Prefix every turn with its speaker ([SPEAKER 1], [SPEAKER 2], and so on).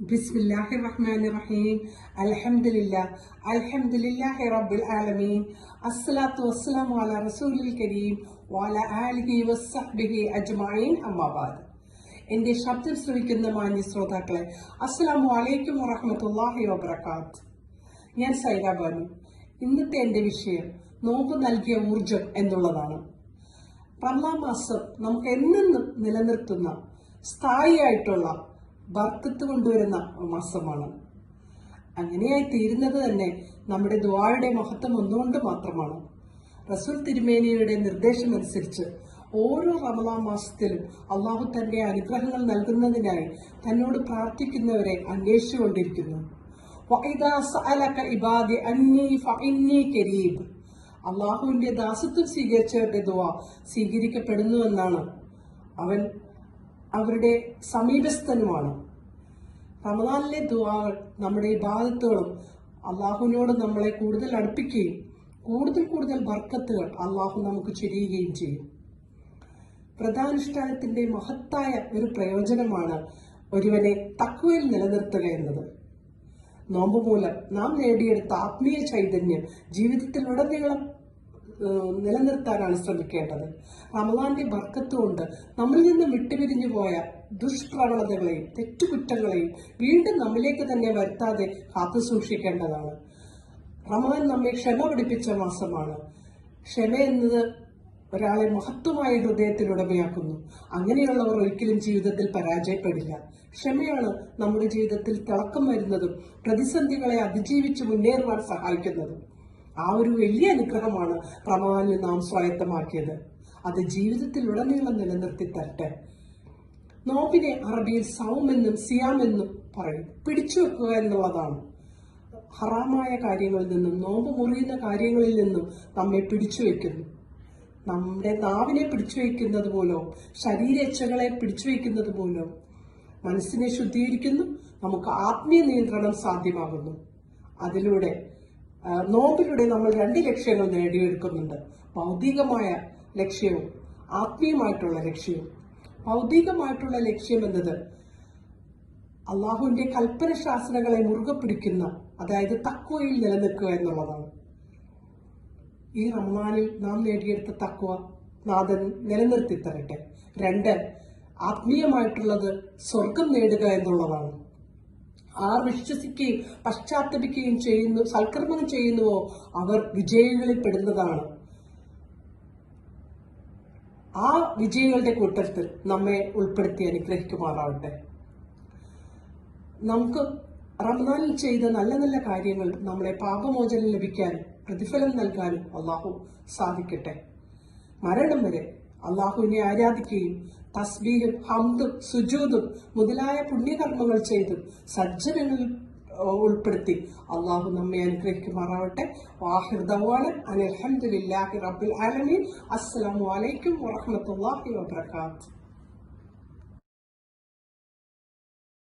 [SPEAKER 1] ബിസ്മില്ലാഹി റഹ്മാൻ റഹീം അൽഹംദുലില്ല അൽഹംദുലില്ലാഹി റബ്ബിൽ ആലമീൻ. അസ്സലാത്തു വസ്സലാമു അല റസൂലിൽ കരീം വാല ആലിഹി വസ്സഹ്ബിഹി അജ്മഈൻ. അമ്മാബാദ് എന്റെ ശബ്ദം ശ്രവിക്കുന്ന മാന്യ ശ്രോതാക്കളെ അസ്സലാമു അലൈക്കും വറഹമത്തല്ലാഹി വബറകാത്ത്. ഞാൻ സൈദ ബാനു. ഇന്നത്തെ എന്റെ വിഷയം നോമ്പ് നൽകിയ ഊർജം എന്നുള്ളതാണ്. പർലാ മാസം നമുക്ക് എന്നെന്നും നിലനിർത്തുന്ന സ്ഥായിയായിട്ടുള്ള ബർക്കത്ത് കൊണ്ടുവരുന്ന മാസമാണ്. അങ്ങനെയായി തീരുന്നത് തന്നെ നമ്മുടെ ദ്വായുടെ മഹത്വം ഒന്നുകൊണ്ട് മാത്രമാണ്. റസൂൽ തിരുമേനിയുടെ നിർദ്ദേശമനുസരിച്ച് ഓരോ റമദാൻ മാസത്തിലും അള്ളാഹു തന്റെ അനുഗ്രഹങ്ങൾ നൽകുന്നതിനായി തന്നോട് പ്രാർത്ഥിക്കുന്നവരെ അന്വേഷിച്ചുകൊണ്ടിരിക്കുന്നു. അള്ളാഹുവിന്റെ ദാസത്വം സ്വീകരിച്ചവരുടെ ദുവ സ്വീകരിക്കപ്പെടുന്നുവെന്നാണ് അവൻ അവരുടെ സമീപസ്ഥനുമാണ്. റമദാനിലെ ദുവാകൾ നമ്മുടെ ഇബാദത്തുകളും അള്ളാഹുവിനോട് നമ്മളെ കൂടുതൽ അടുപ്പിക്കുകയും കൂടുതൽ കൂടുതൽ ബർക്കത്തുകൾ അള്ളാഹു നമുക്ക് ചൊരിയുകയും ചെയ്യും. പ്രധാനുഷ്ഠാനത്തിന്റെ മഹത്തായ ഒരു പ്രയോജനമാണ് ഒരുവനെ തക്കുവയിൽ നിലനിർത്തുക എന്നത്. നോമ്പ് മൂലം നാം നേടിയെടുത്ത ആത്മീയ ചൈതന്യം ഏഹ്, നിലനിർത്താനാണ് ശ്രമിക്കേണ്ടത്. റമദാന്റെ ബർക്കത്തുകൊണ്ട് നമ്മളിൽ നിന്ന് വിട്ടുപിരിഞ്ഞു പോയ ദുഷ്പ്രവണതകളെയും തെറ്റുകുറ്റങ്ങളെയും വീണ്ടും നമ്മിലേക്ക് തന്നെ വരുത്താതെ കാത്തു സൂക്ഷിക്കേണ്ടതാണ്. റമദാൻ നമ്മെ ക്ഷമ പഠിപ്പിച്ച മാസമാണ്. ക്ഷമ എന്നത് ഒരാളെ മഹത്വമായ ഹൃദയത്തിൽ ഉടമയാക്കുന്നു അങ്ങനെയുള്ളവർ ഒരിക്കലും ജീവിതത്തിൽ പരാജയപ്പെടില്ല. ക്ഷമയാണ് നമ്മുടെ ജീവിതത്തിൽ തിളക്കം വരുന്നതും പ്രതിസന്ധികളെ അതിജീവിച്ച് മുന്നേറുവാൻ സഹായിക്കുന്നതും. ആ ഒരു വലിയ അനുഗ്രഹമാണ് റമദാനിൽ നാം സ്വായത്തമാക്കിയത്. അത് ജീവിതത്തിൽ ഉടനീളം നിലനിർത്തി തരട്ടെ. നോബിനെ അറബിയിൽ സൗം എന്നും സിയാം എന്നും പറയും. പിടിച്ചു വെക്കുക എന്നുള്ളതാണ്. ഹറാമായ കാര്യങ്ങളിൽ നിന്നും നോമ്പ് മുറിയുന്ന കാര്യങ്ങളിൽ നിന്നും നമ്മെ പിടിച്ചു വെക്കുന്നു. നമ്മുടെ നാവിനെ പിടിച്ചു വയ്ക്കുന്നത് പോലോ ശരീരേച്ഛകളെ പിടിച്ചു വയ്ക്കുന്നത് പോലോ മനസ്സിനെ ശുദ്ധീകരിക്കുന്നു നമുക്ക് ആത്മീയ നിയന്ത്രണം സാധ്യമാകുന്നു. അതിലൂടെ നോമ്പിലൂടെ നമ്മൾ രണ്ട് ലക്ഷ്യങ്ങൾ നേടിയെടുക്കുന്നുണ്ട്. ഭൗതികമായ ലക്ഷ്യവും ആത്മീയമായിട്ടുള്ള ലക്ഷ്യവും. ഭൗതികമായിട്ടുള്ള ലക്ഷ്യം എന്നത് അള്ളാഹുവിന്റെ കൽപ്പന ശാസനകളെ മുറുകെ പിടിക്കുന്ന അതായത് തക്വയിൽ നിലനിൽക്കുക എന്നുള്ളതാണ്. ഈ റമദാനിൽ നാം നേടിയെടുത്ത തക്വ നാഥൻ നിലനിർത്തി തരട്ടെ രണ്ട് ആത്മീയമായിട്ടുള്ളത് സ്വർഗം നേടുക എന്നുള്ളതാണ്. ആർ വിശ്വസിക്കുകയും പശ്ചാത്തപിക്കുകയും ചെയ്യുന്നു സൽക്കർമ്മം ചെയ്യുന്നുവോ അവർ വിജയങ്ങളിൽ പെടുന്നതാണ്. ആ വിജയികളുടെ കൂട്ടത്തിൽ നമ്മെ ഉൾപ്പെടുത്തി അനുഗ്രഹിക്കുമാറാവട്ടെ നമുക്ക് റമദാനിൽ ചെയ്ത നല്ല നല്ല കാര്യങ്ങൾ നമ്മളെ പാപമോചനം ലഭിക്കാനും പ്രതിഫലം നൽകാനും അള്ളാഹു സാധിക്കട്ടെ. മരണം വരെ അള്ളാഹുവിനെ ആരാധിക്കുകയും തസ്ബീഹും ഹംദും സുജൂദും മുതലായ പുണ്യകർമ്മങ്ങൾ ചെയ്തും സജ്ജനങ്ങളിൽ ഉൾപ്പെടുത്തി. അള്ളാഹു നമ്മെ അനുഗ്രഹിക്കുമാറാവട്ടെ. വാഹിർ ദവാണ് അനിൽഹമുല്ലാഹി റബ്ബിൽ ആലമീൻ. അസ്സലാമു അലൈക്കും വറഹ്മത്തുള്ളാഹി വബറകാതുഹു.